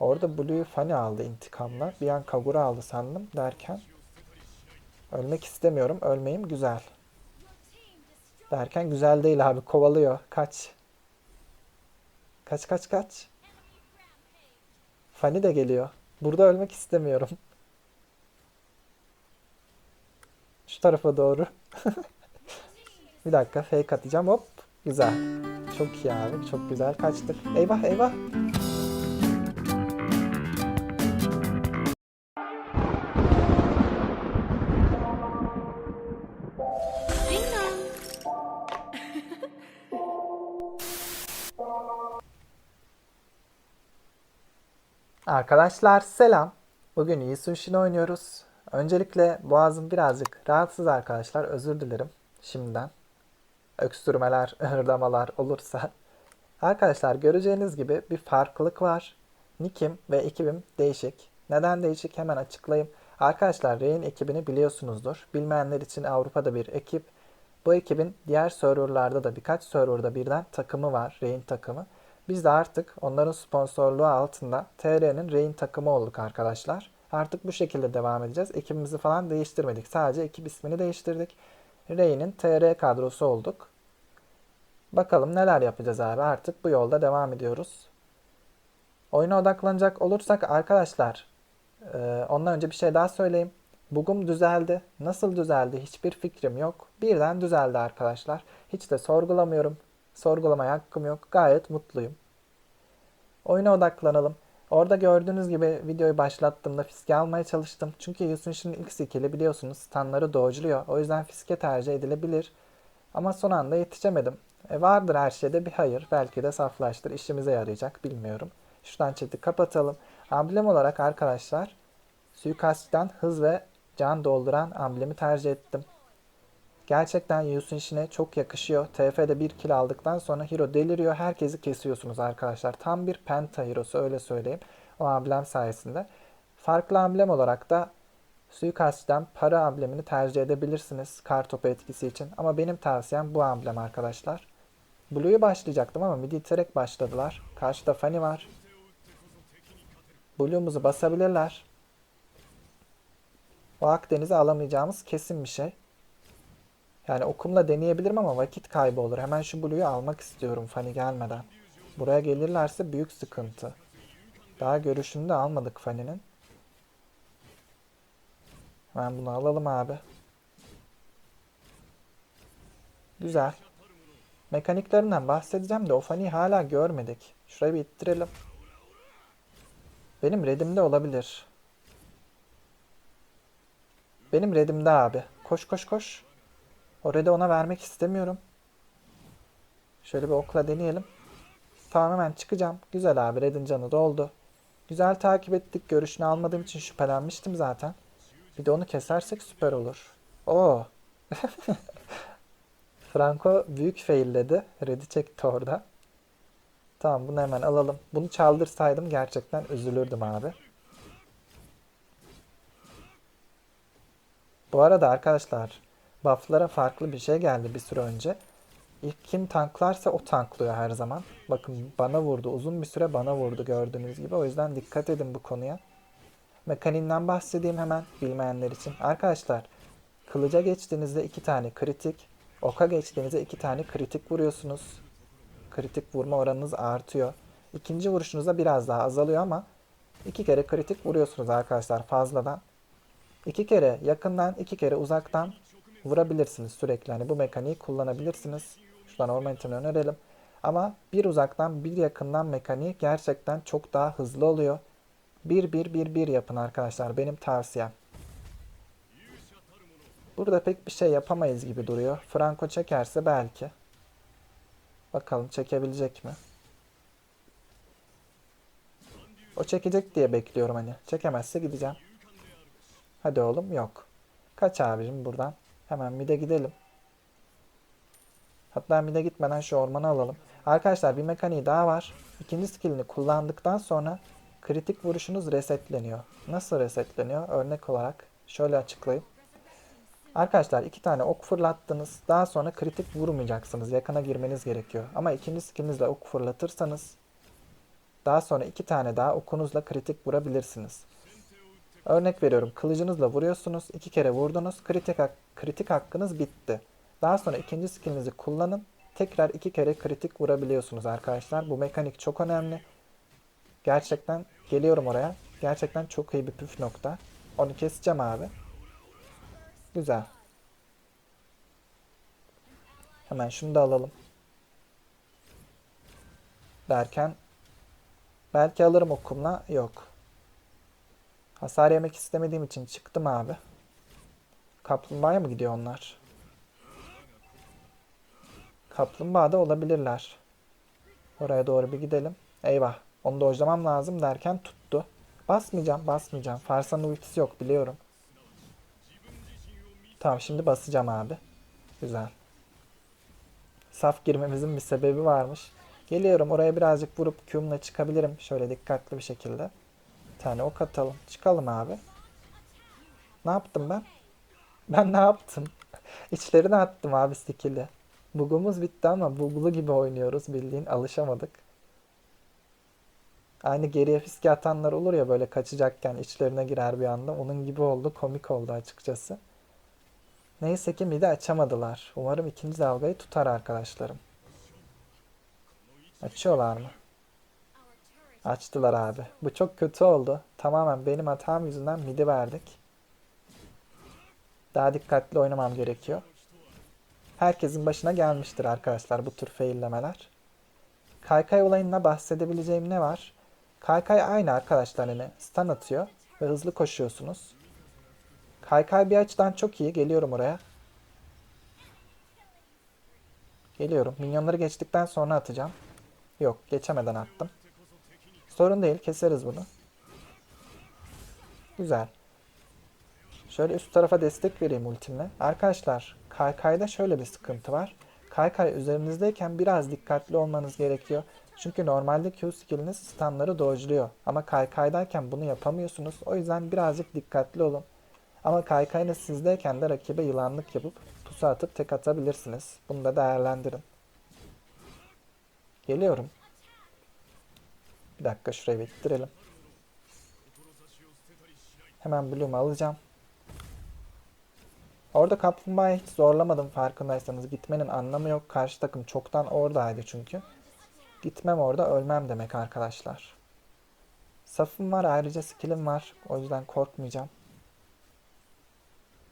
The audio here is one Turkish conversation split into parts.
Orada Blue'yu Fanny aldı intikamla. Bir an Kagura aldı sandım derken. Ölmek istemiyorum. Ölmeyim güzel. Derken güzel değil abi. Kovalıyor. Kaç. Kaç kaç kaç. Fanny de geliyor. Burada ölmek istemiyorum. Şu tarafa doğru. Bir dakika fake atacağım. Hop. Güzel. Çok iyi abi. Çok güzel kaçtık. Eyvah eyvah. Arkadaşlar selam. Bugün iyi sushi oynuyoruz. Öncelikle boğazım birazcık rahatsız arkadaşlar. Özür dilerim şimdiden. Öksürmeler, hırdamalar olursa. Arkadaşlar göreceğiniz gibi bir farklılık var. Nick'im ve ekibim değişik. Neden değişik hemen açıklayayım. Arkadaşlar Rain ekibini biliyorsunuzdur. Bilmeyenler için Avrupa'da bir ekip. Bu ekibin diğer serverlarda da birkaç serverda birden takımı var. Rain takımı. Biz de artık onların sponsorluğu altında TR'nin Rain takımı olduk arkadaşlar. Artık bu şekilde devam edeceğiz. Ekibimizi falan değiştirmedik. Sadece ekip ismini değiştirdik. Rain'in TR kadrosu olduk. Bakalım neler yapacağız abi. Artık bu yolda devam ediyoruz. Oyuna odaklanacak olursak arkadaşlar e, ondan önce bir şey daha söyleyeyim. Bugüm düzeldi. Nasıl düzeldi hiçbir fikrim yok. Birden düzeldi arkadaşlar. Hiç de sorgulamıyorum. Sorgulamaya hakkım yok. Gayet mutluyum. Oyuna odaklanalım. Orada gördüğünüz gibi videoyu başlattığımda fiske almaya çalıştım. Çünkü Yusun'un ilk skill'i biliyorsunuz standları dodge'luyor. O yüzden fiske tercih edilebilir. Ama son anda yetişemedim. E vardır her şeyde bir hayır. Belki de saflaştır. işimize yarayacak bilmiyorum. Şuradan chat'i kapatalım. Amblem olarak arkadaşlar suikastçıdan hız ve can dolduran amblemi tercih ettim. Gerçekten Yusun işine çok yakışıyor. TF'de bir kill aldıktan sonra hero deliriyor. Herkesi kesiyorsunuz arkadaşlar. Tam bir penta hero'su öyle söyleyeyim. O amblem sayesinde. Farklı amblem olarak da suikastçıdan para amblemini tercih edebilirsiniz. Kartopu etkisi için. Ama benim tavsiyem bu amblem arkadaşlar. Blue'yu başlayacaktım ama midi iterek başladılar. Karşıda Fanny var. Blue'umuzu basabilirler. O Akdeniz'i alamayacağımız kesin bir şey. Yani okumla deneyebilirim ama vakit kaybı olur. Hemen şu Blue'yu almak istiyorum Fanny gelmeden. Buraya gelirlerse büyük sıkıntı. Daha görüşünü de almadık Fanny'nin. Hemen bunu alalım abi. Güzel. Mekaniklerinden bahsedeceğim de o Fanny'yi hala görmedik. Şurayı bir ittirelim. Benim redimde olabilir. Benim redimde abi. Koş koş koş. O red'i ona vermek istemiyorum. Şöyle bir okla deneyelim. Tamam hemen çıkacağım. Güzel abi red'in canı doldu. Güzel takip ettik. Görüşünü almadığım için şüphelenmiştim zaten. Bir de onu kesersek süper olur. Oo. Franco büyük failledi. Red'i çekti orada. Tamam bunu hemen alalım. Bunu çaldırsaydım gerçekten üzülürdüm abi. Bu arada arkadaşlar buff'lara farklı bir şey geldi bir süre önce. İlk kim tanklarsa o tanklıyor her zaman. Bakın bana vurdu. Uzun bir süre bana vurdu gördüğünüz gibi. O yüzden dikkat edin bu konuya. Mekaniğinden bahsedeyim hemen bilmeyenler için. Arkadaşlar kılıca geçtiğinizde iki tane kritik, oka geçtiğinizde iki tane kritik vuruyorsunuz. Kritik vurma oranınız artıyor. İkinci vuruşunuzda biraz daha azalıyor ama iki kere kritik vuruyorsunuz arkadaşlar fazladan. İki kere yakından, iki kere uzaktan vurabilirsiniz sürekli. Hani bu mekaniği kullanabilirsiniz. Şuradan ormanitini önerelim. Ama bir uzaktan bir yakından mekaniği gerçekten çok daha hızlı oluyor. 1-1-1-1 yapın arkadaşlar. Benim tavsiyem. Burada pek bir şey yapamayız gibi duruyor. Franco çekerse belki. Bakalım çekebilecek mi? O çekecek diye bekliyorum hani. Çekemezse gideceğim. Hadi oğlum yok. Kaç abicim buradan. Hemen mide gidelim. Hatta mide gitmeden şu ormanı alalım. Arkadaşlar bir mekaniği daha var. İkinci skillini kullandıktan sonra kritik vuruşunuz resetleniyor. Nasıl resetleniyor? Örnek olarak şöyle açıklayayım. Arkadaşlar iki tane ok fırlattınız. Daha sonra kritik vurmayacaksınız. Yakına girmeniz gerekiyor. Ama ikinci skillinizle ok fırlatırsanız Daha sonra iki tane daha okunuzla kritik vurabilirsiniz. Örnek veriyorum kılıcınızla vuruyorsunuz. iki kere vurdunuz. Kritik, hak- kritik hakkınız bitti. Daha sonra ikinci skillinizi kullanın. Tekrar iki kere kritik vurabiliyorsunuz arkadaşlar. Bu mekanik çok önemli. Gerçekten geliyorum oraya. Gerçekten çok iyi bir püf nokta. Onu keseceğim abi. Güzel. Hemen şunu da alalım. Derken belki alırım okumla. Yok. Hasar yemek istemediğim için çıktım abi. Kaplumbağaya mı gidiyor onlar? Kaplumbağa da olabilirler. Oraya doğru bir gidelim. Eyvah. Onu dojlamam lazım derken tuttu. Basmayacağım, basmayacağım. Farsanın ultisi yok biliyorum. Tamam şimdi basacağım abi. Güzel. Saf girmemizin bir sebebi varmış. Geliyorum oraya birazcık vurup Q'mla çıkabilirim. Şöyle dikkatli bir şekilde. Tane ok atalım. Çıkalım abi. Ne yaptım ben? Ben ne yaptım? İçlerine attım abi skill'i. Bug'umuz bitti ama bug'lu gibi oynuyoruz bildiğin alışamadık. Aynı geriye fiske atanlar olur ya böyle kaçacakken içlerine girer bir anda. Onun gibi oldu. Komik oldu açıkçası. Neyse ki midi açamadılar. Umarım ikinci dalgayı tutar arkadaşlarım. Açıyorlar mı? Açtılar abi. Bu çok kötü oldu. Tamamen benim hatam yüzünden midi verdik. Daha dikkatli oynamam gerekiyor. Herkesin başına gelmiştir arkadaşlar bu tür faillemeler. Kaykay olayına bahsedebileceğim ne var? Kaykay aynı arkadaşlar hani stun atıyor ve hızlı koşuyorsunuz. Kaykay bir açıdan çok iyi. Geliyorum oraya. Geliyorum. Minyonları geçtikten sonra atacağım. Yok, geçemeden attım. Sorun değil, keseriz bunu. Güzel. Şöyle üst tarafa destek vereyim ultimle. Arkadaşlar, Kaykay'da şöyle bir sıkıntı var. Kaykay üzerinizdeyken biraz dikkatli olmanız gerekiyor. Çünkü normalde Q skilliniz stunları dodge'luyor. Ama Kaykay'dayken bunu yapamıyorsunuz. O yüzden birazcık dikkatli olun. Ama Kaykay'la sizdeyken de rakibe yılanlık yapıp pusu atıp tek atabilirsiniz. Bunu da değerlendirin. Geliyorum. Bir dakika şurayı bir ittirelim. Hemen Bloom'u alacağım. Orada kaplumbağayı hiç zorlamadım farkındaysanız. Gitmenin anlamı yok. Karşı takım çoktan oradaydı çünkü. Gitmem orada ölmem demek arkadaşlar. Safım var ayrıca skill'im var. O yüzden korkmayacağım.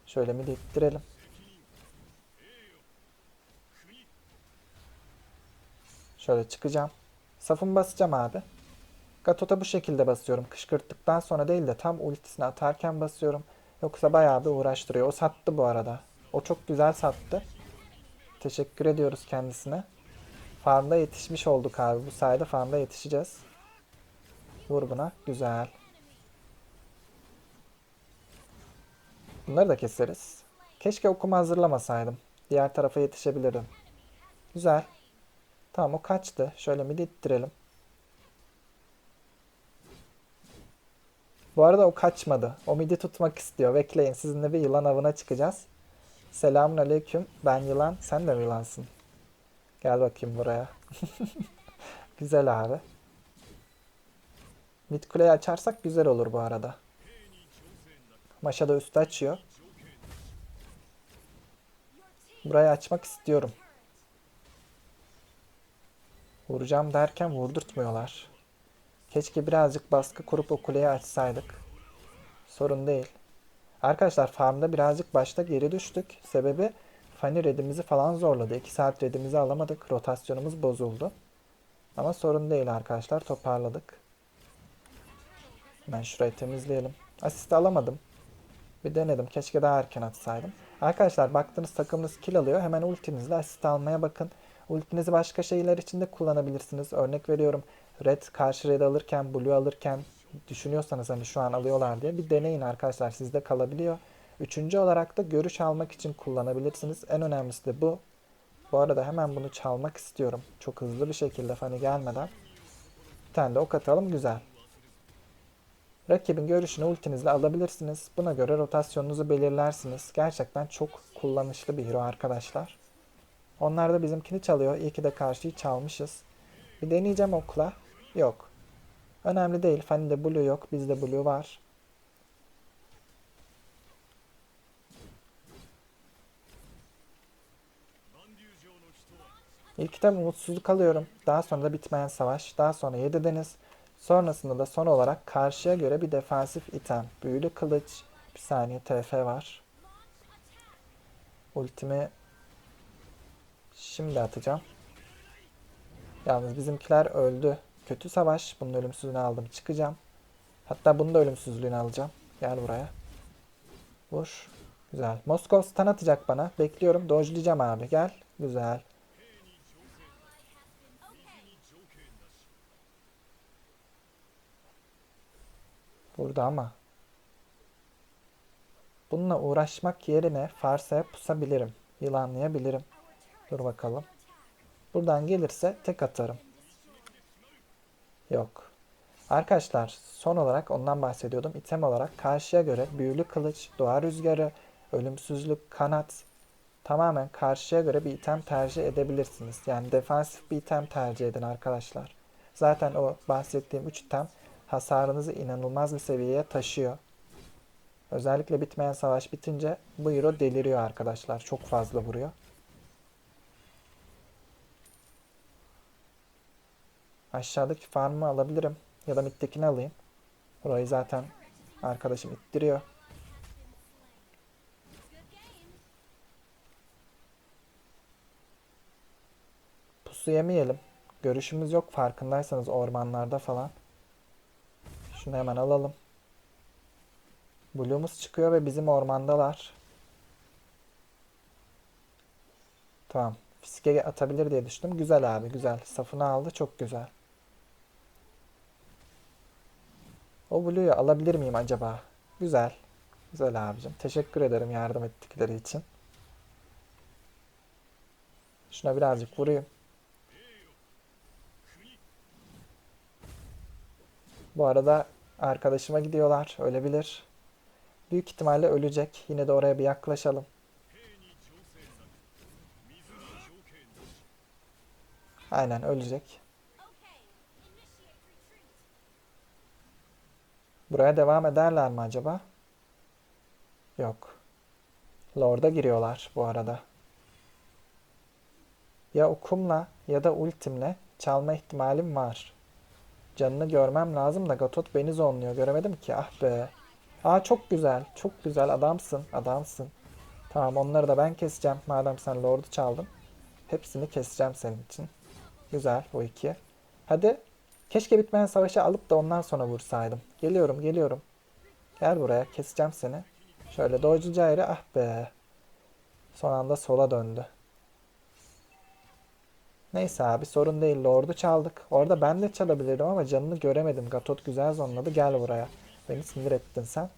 Şöyle midi ittirelim. Şöyle çıkacağım. Safımı basacağım abi. Gatot'a bu şekilde basıyorum. Kışkırttıktan sonra değil de tam ultisini atarken basıyorum. Yoksa bayağı bir uğraştırıyor. O sattı bu arada. O çok güzel sattı. Teşekkür ediyoruz kendisine. Farmda yetişmiş olduk abi. Bu sayede farmda yetişeceğiz. Vur buna. Güzel. Bunları da keseriz. Keşke okumu hazırlamasaydım. Diğer tarafa yetişebilirdim. Güzel. Tamam o kaçtı. Şöyle midi ittirelim. Bu arada o kaçmadı. O midi tutmak istiyor. Bekleyin. Sizinle bir yılan avına çıkacağız. Selamun aleyküm. Ben yılan. Sen de mi yılansın? Gel bakayım buraya. güzel abi. Mid kuleyi açarsak güzel olur bu arada. Maşa da üstü açıyor. Burayı açmak istiyorum. Vuracağım derken vurdurtmuyorlar. Keşke birazcık baskı kurup o kuleyi açsaydık. Sorun değil. Arkadaşlar farmda birazcık başta geri düştük. Sebebi Fanny redimizi falan zorladı. 2 saat redimizi alamadık. Rotasyonumuz bozuldu. Ama sorun değil arkadaşlar. Toparladık. Ben şurayı temizleyelim. Asist alamadım. Bir denedim. Keşke daha erken atsaydım. Arkadaşlar baktığınız takımınız kill alıyor. Hemen ultinizle asist almaya bakın. Ultinizi başka şeyler için de kullanabilirsiniz. Örnek veriyorum. Red karşı red alırken, blue alırken düşünüyorsanız hani şu an alıyorlar diye bir deneyin arkadaşlar. Sizde kalabiliyor. Üçüncü olarak da görüş almak için kullanabilirsiniz. En önemlisi de bu. Bu arada hemen bunu çalmak istiyorum. Çok hızlı bir şekilde Fanny gelmeden. Bir tane de ok atalım. Güzel. Rakibin görüşünü ultinizle alabilirsiniz. Buna göre rotasyonunuzu belirlersiniz. Gerçekten çok kullanışlı bir hero arkadaşlar. Onlar da bizimkini çalıyor. İyi ki de karşıyı çalmışız. Bir deneyeceğim okla. Yok. Önemli değil. Fanny'de blue yok. Bizde blue var. İlk kitap umutsuzluk alıyorum. Daha sonra da bitmeyen savaş. Daha sonra yedi deniz. Sonrasında da son olarak karşıya göre bir defansif item. Büyülü kılıç. Bir saniye TF var. Ultimi şimdi atacağım. Yalnız bizimkiler öldü. Kötü savaş. Bunun ölümsüzlüğünü aldım. Çıkacağım. Hatta bunun da ölümsüzlüğünü alacağım. Gel buraya. Vur. Güzel. Moskov stun atacak bana. Bekliyorum. Dodge'layacağım abi. Gel. Güzel. Burada ama. Bununla uğraşmak yerine Farsa'ya pusabilirim. Yılanlayabilirim. Dur bakalım. Buradan gelirse tek atarım. Yok. Arkadaşlar son olarak ondan bahsediyordum. İtem olarak karşıya göre büyülü kılıç, doğa rüzgarı, ölümsüzlük, kanat tamamen karşıya göre bir item tercih edebilirsiniz. Yani defansif bir item tercih edin arkadaşlar. Zaten o bahsettiğim 3 item hasarınızı inanılmaz bir seviyeye taşıyor. Özellikle bitmeyen savaş bitince bu hero deliriyor arkadaşlar. Çok fazla vuruyor. Aşağıdaki farmı alabilirim. Ya da mid'dekini alayım. Burayı zaten arkadaşım ittiriyor. Pusu yemeyelim. Görüşümüz yok farkındaysanız ormanlarda falan. Şunu hemen alalım. Blue'umuz çıkıyor ve bizim ormandalar. Tamam. Fiske atabilir diye düşündüm. Güzel abi güzel. Safını aldı çok güzel. O Blue'yu alabilir miyim acaba? Güzel. Güzel abicim. Teşekkür ederim yardım ettikleri için. Şuna birazcık vurayım. Bu arada arkadaşıma gidiyorlar. Ölebilir. Büyük ihtimalle ölecek. Yine de oraya bir yaklaşalım. Aynen ölecek. Buraya devam ederler mi acaba? Yok. Lord'a giriyorlar bu arada. Ya okumla ya da ultimle çalma ihtimalim var. Canını görmem lazım da Gatot beni zonluyor. Göremedim ki. Ah be. Aa çok güzel. Çok güzel. Adamsın. Adamsın. Tamam onları da ben keseceğim. Madem sen Lord'u çaldın. Hepsini keseceğim senin için. Güzel bu iki. Hadi. Keşke bitmeyen savaşı alıp da ondan sonra vursaydım. Geliyorum geliyorum. Gel buraya. Keseceğim seni. Şöyle dodge'layınca ayrı. Ah be. Son anda sola döndü. Neyse abi sorun değil. Lord'u çaldık. Orada ben de çalabilirim ama canını göremedim. Gatot güzel zonladı. Gel buraya. Beni sinir ettin sen.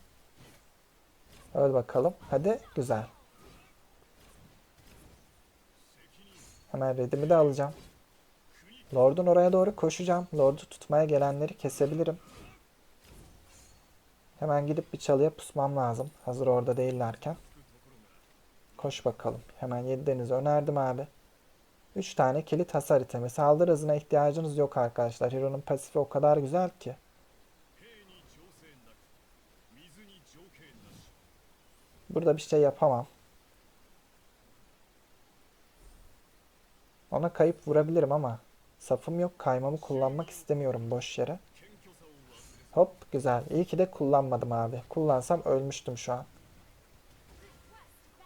Öl bakalım. Hadi. Güzel. Hemen redimi de alacağım. Lord'un oraya doğru koşacağım. Lord'u tutmaya gelenleri kesebilirim. Hemen gidip bir çalıya pusmam lazım. Hazır orada değillerken. Koş bakalım. Hemen 7 denizi önerdim abi. 3 tane kilit hasar itemi. Saldırı hızına ihtiyacınız yok arkadaşlar. Hero'nun pasifi o kadar güzel ki. Burada bir şey yapamam. Ona kayıp vurabilirim ama safım yok. Kaymamı kullanmak istemiyorum boş yere. Hop güzel. İyi ki de kullanmadım abi. Kullansam ölmüştüm şu an.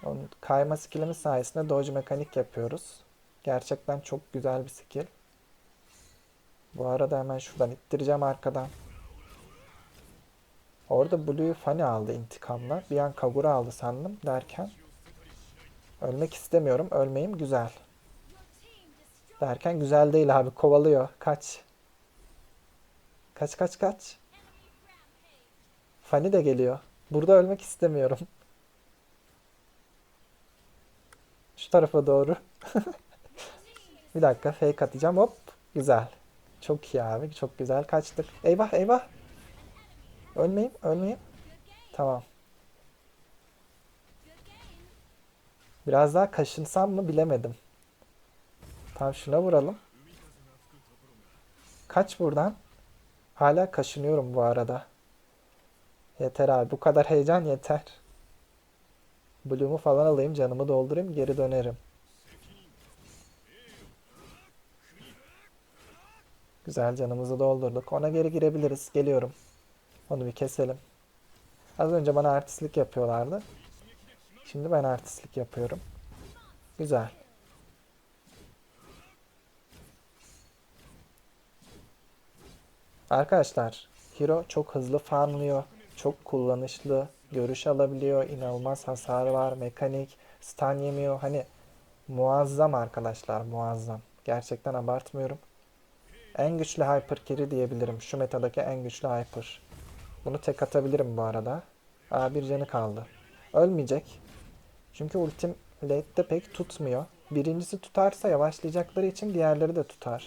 Onun kayma skillimiz sayesinde dodge mekanik yapıyoruz. Gerçekten çok güzel bir skill. Bu arada hemen şuradan ittireceğim arkadan. Orada Blue'yu Fanny aldı intikamla. Bir an Kagura aldı sandım derken. Ölmek istemiyorum. Ölmeyim güzel. Derken güzel değil abi. Kovalıyor. Kaç. Kaç kaç kaç. Fanny de geliyor. Burada ölmek istemiyorum. Şu tarafa doğru. Bir dakika fake atacağım. Hop. Güzel. Çok iyi abi. Çok güzel kaçtık. Eyvah eyvah. Ölmeyeyim. Ölmeyeyim. Tamam. Biraz daha kaşınsam mı bilemedim. Tamam şuna vuralım. Kaç buradan. Hala kaşınıyorum bu arada. Yeter abi. Bu kadar heyecan yeter. Bloom'u falan alayım. Canımı doldurayım. Geri dönerim. Güzel canımızı doldurduk. Ona geri girebiliriz. Geliyorum. Onu bir keselim. Az önce bana artistlik yapıyorlardı. Şimdi ben artistlik yapıyorum. Güzel. Arkadaşlar, Hero çok hızlı farmlıyor. Çok kullanışlı. Görüş alabiliyor. inanılmaz hasar var. Mekanik. Stun yemiyor. Hani muazzam arkadaşlar. Muazzam. Gerçekten abartmıyorum. En güçlü Hyper Carry diyebilirim. Şu metadaki en güçlü Hyper. Bunu tek atabilirim bu arada. Aa bir canı kaldı. Ölmeyecek. Çünkü ultim late'de pek tutmuyor. Birincisi tutarsa yavaşlayacakları için diğerleri de tutar.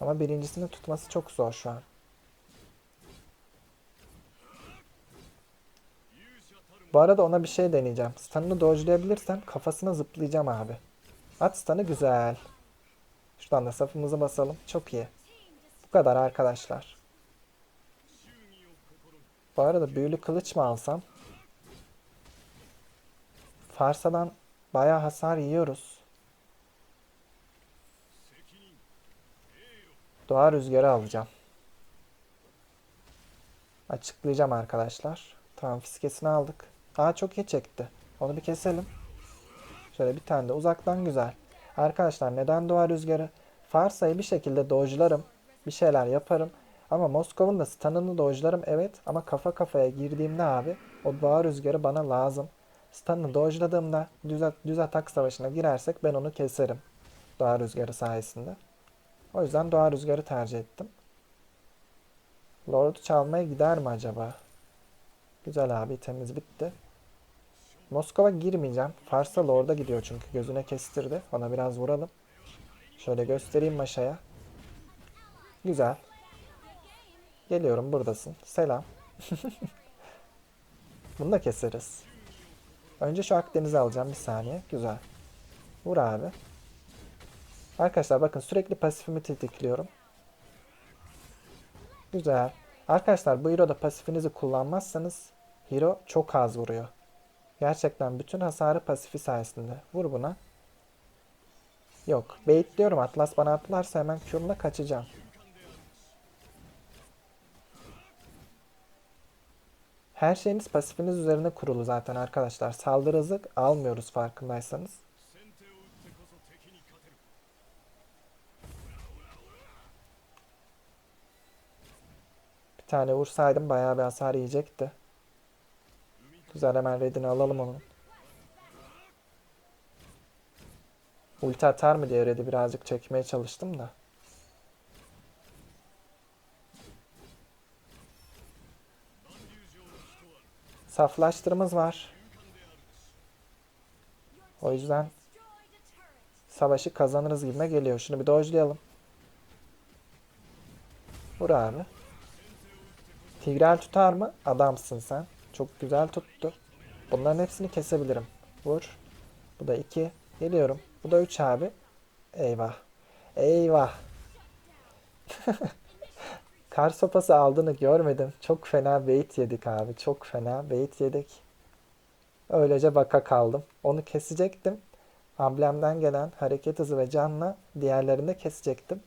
Ama birincisini tutması çok zor şu an. Bu arada ona bir şey deneyeceğim. Stun'ını dodge'layabilirsem kafasına zıplayacağım abi. At stun'ı güzel. Şuradan da safımızı basalım. Çok iyi. Bu kadar arkadaşlar. Bu arada büyülü kılıç mı alsam? Farsa'dan bayağı hasar yiyoruz. Doğa rüzgarı alacağım. Açıklayacağım arkadaşlar. Tamam fiskesini aldık. Aa çok iyi çekti. Onu bir keselim. Şöyle bir tane de uzaktan güzel. Arkadaşlar neden doğa rüzgarı? Farsa'yı bir şekilde dojlarım. Bir şeyler yaparım. Ama Moskov'un da stun'ını dojlarım evet. Ama kafa kafaya girdiğimde abi o doğa rüzgarı bana lazım. Stun'ını dojladığımda düz, düz atak savaşına girersek ben onu keserim. Doğa rüzgarı sayesinde. O yüzden doğa rüzgarı tercih ettim. Lord'u çalmaya gider mi acaba? Güzel abi temiz bitti. Moskova girmeyeceğim. Fars'a Lord'a gidiyor çünkü gözüne kestirdi. Ona biraz vuralım. Şöyle göstereyim maşaya. Güzel. Geliyorum buradasın. Selam. Bunu da keseriz. Önce şu Akdeniz'i alacağım bir saniye. Güzel. Vur abi. Arkadaşlar bakın sürekli pasifimi tetikliyorum. Güzel. Arkadaşlar bu Hero'da pasifinizi kullanmazsanız Hero çok az vuruyor. Gerçekten bütün hasarı pasifi sayesinde. Vur buna. Yok. Baitliyorum. Atlas bana atlarsa hemen Q'mla kaçacağım. Her şeyiniz pasifiniz üzerine kurulu zaten arkadaşlar. Saldırı hızı almıyoruz farkındaysanız. Bir tane vursaydım bayağı bir hasar yiyecekti. Güzel hemen redini alalım onun. Ulti atar mı diye redi birazcık çekmeye çalıştım da. Saflaştırımız var. O yüzden savaşı kazanırız gibime geliyor. Şunu bir dojlayalım. Vur abi. Tigreal tutar mı? Adamsın sen. Çok güzel tuttu. Bunların hepsini kesebilirim. Vur. Bu da 2. Geliyorum. Bu da 3 abi. Eyvah. Eyvah. Kar sopası aldığını görmedim. Çok fena bait yedik abi. Çok fena bait yedik. Öylece baka kaldım. Onu kesecektim. Amblemden gelen hareket hızı ve canla diğerlerini de kesecektim.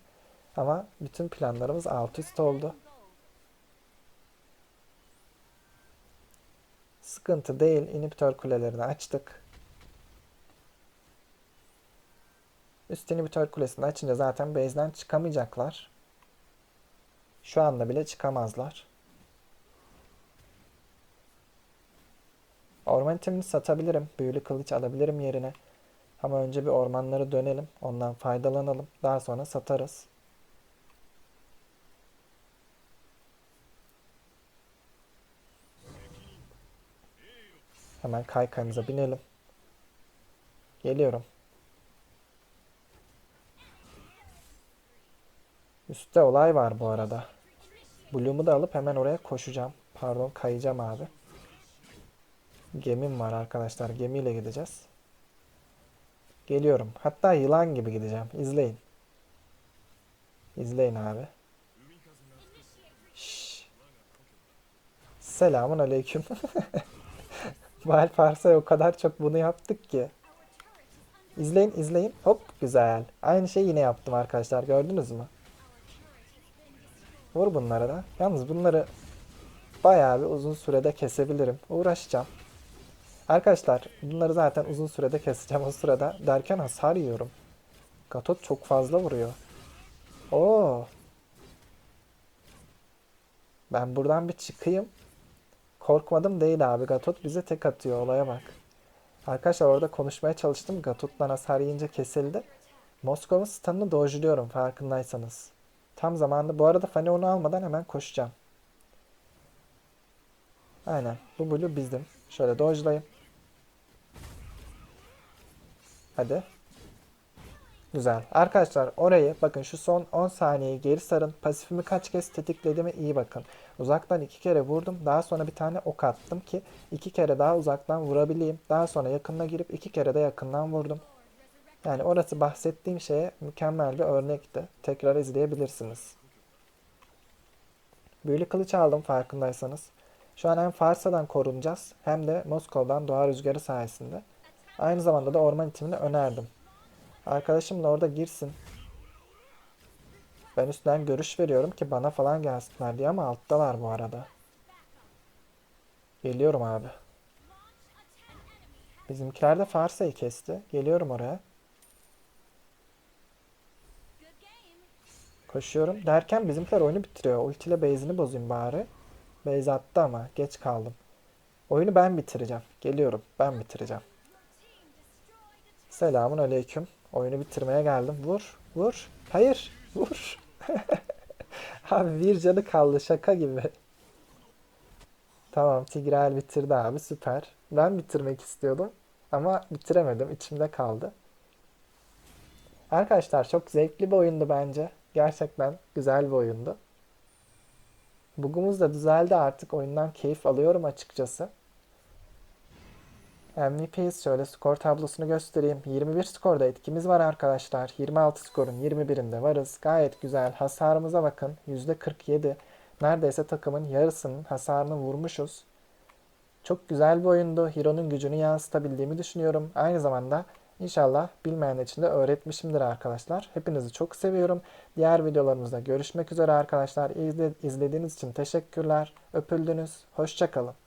Ama bütün planlarımız alt üst oldu. Sıkıntı değil. İnhibitör kulelerini açtık. Üst inhibitör kulesini açınca zaten base'den çıkamayacaklar. Şu anda bile çıkamazlar. Orman itemini satabilirim. Büyülü kılıç alabilirim yerine. Ama önce bir ormanları dönelim. Ondan faydalanalım. Daha sonra satarız. Hemen kaykayımıza binelim. Geliyorum. Üstte olay var bu arada. Bloom'u da alıp hemen oraya koşacağım. Pardon kayacağım abi. Gemim var arkadaşlar. Gemiyle gideceğiz. Geliyorum. Hatta yılan gibi gideceğim. İzleyin. İzleyin abi. Selamun aleyküm. Bu Alparsa'ya o kadar çok bunu yaptık ki. İzleyin izleyin. Hop güzel. Aynı şeyi yine yaptım arkadaşlar. Gördünüz mü? Vur bunlara da. Yalnız bunları bayağı bir uzun sürede kesebilirim. Uğraşacağım. Arkadaşlar bunları zaten uzun sürede keseceğim o sırada. Derken hasar yiyorum. Gatot çok fazla vuruyor. Oo. Ben buradan bir çıkayım. Korkmadım değil abi. Gatot bize tek atıyor. Olaya bak. Arkadaşlar orada konuşmaya çalıştım. Gatot'tan hasar yiyince kesildi. Moskova stun'ını dojluyorum farkındaysanız. Tam zamanında. Bu arada Fanny onu almadan hemen koşacağım. Aynen. Bu blue bizim. Şöyle dojlayayım. Hadi. Güzel. Arkadaşlar orayı bakın şu son 10 saniyeyi geri sarın. Pasifimi kaç kez tetiklediğime iyi bakın. Uzaktan iki kere vurdum. Daha sonra bir tane ok attım ki iki kere daha uzaktan vurabileyim. Daha sonra yakınına girip iki kere de yakından vurdum. Yani orası bahsettiğim şeye mükemmel bir örnekti. Tekrar izleyebilirsiniz. Büyülü kılıç aldım farkındaysanız. Şu an hem Farsa'dan korunacağız hem de Moskova'dan doğa rüzgarı sayesinde. Aynı zamanda da orman itimini önerdim. Arkadaşım da orada girsin. Ben üstten görüş veriyorum ki bana falan gelsinler diye ama alttalar bu arada. Geliyorum abi. Bizimkiler de Farsa'yı kesti. Geliyorum oraya. Koşuyorum. Derken bizimkiler oyunu bitiriyor. Ultiyle base'ini bozayım bari. Base attı ama geç kaldım. Oyunu ben bitireceğim. Geliyorum. Ben bitireceğim. Selamun aleyküm. Oyunu bitirmeye geldim. Vur. Vur. Hayır. Vur. abi bir canı kaldı. Şaka gibi. Tamam Tigreal bitirdi abi. Süper. Ben bitirmek istiyordum. Ama bitiremedim. İçimde kaldı. Arkadaşlar çok zevkli bir oyundu bence. Gerçekten güzel bir oyundu. Bugumuz da düzeldi artık. Oyundan keyif alıyorum açıkçası. MVP'yiz. Şöyle skor tablosunu göstereyim. 21 skorda etkimiz var arkadaşlar. 26 skorun 21'inde varız. Gayet güzel. Hasarımıza bakın. %47. Neredeyse takımın yarısının hasarını vurmuşuz. Çok güzel bir oyundu. Hero'nun gücünü yansıtabildiğimi düşünüyorum. Aynı zamanda inşallah bilmeyen için de öğretmişimdir arkadaşlar. Hepinizi çok seviyorum. Diğer videolarımızda görüşmek üzere arkadaşlar. İzle- İzlediğiniz için teşekkürler. Öpüldünüz. Hoşçakalın.